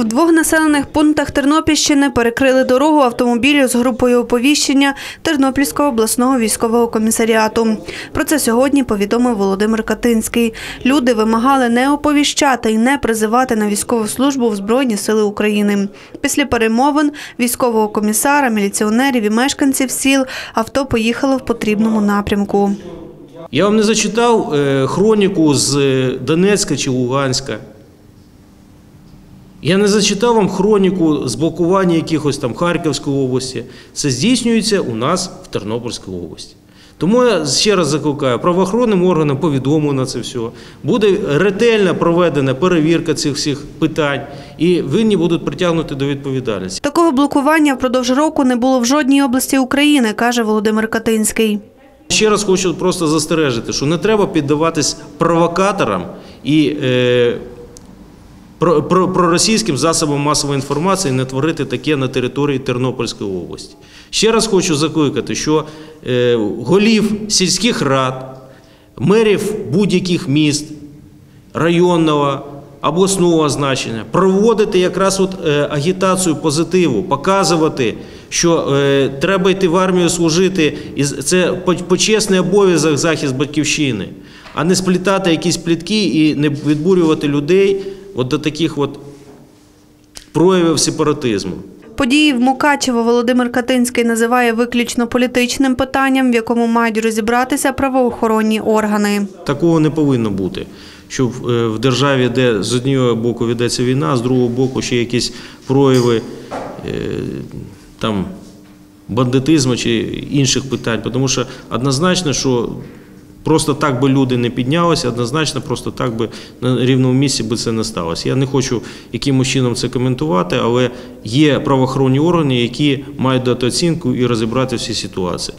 В двох населених пунктах Тернопільщини перекрили дорогу автомобілю з групою оповіщення Тернопільського обласного військового комісаріату. Про це сьогодні повідомив Володимир Катинський. Люди вимагали не оповіщати і не призивати на військову службу в Збройні сили України. Після перемовин військового комісара, міліціонерів і мешканців сіл авто поїхало в потрібному напрямку. Я вам не зачитав е, хроніку з е, Донецька чи Луганська. Я не зачитав вам хроніку з блокування якихось там Харківської області. Це здійснюється у нас в Тернопільській області. Тому я ще раз закликаю правоохоронним органам повідомлено на це все. Буде ретельно проведена перевірка цих всіх питань, і винні будуть притягнуті до відповідальності. Такого блокування впродовж року не було в жодній області України, каже Володимир Катинський. Ще раз хочу просто застережити, що не треба піддаватись провокаторам і е, проросійським засобам масової інформації не творити таке на території Тернопільської області. Ще раз хочу закликати, що е, голів сільських рад, мерів будь-яких міст, районного, обласного значення, проводити якраз от, е, агітацію позитиву, показувати, що е, треба йти в армію служити, і це почесний обов'язок захист батьківщини, а не сплітати якісь плітки і не відбурювати людей от до таких от проявів сепаратизму. Події в Мукачево Володимир Катинський називає виключно політичним питанням, в якому мають розібратися правоохоронні органи. Такого не повинно бути. Що в, е, державі, де з одного боку ведеться війна, з другого боку ще якісь прояви е, там, бандитизму чи інших питань. Тому що однозначно, що просто так би люди не піднялися, однозначно, просто так би на рівному місці би це не сталося. Я не хочу якимось чином це коментувати, але є правоохоронні органи, які мають дати оцінку і розібрати всі ситуації.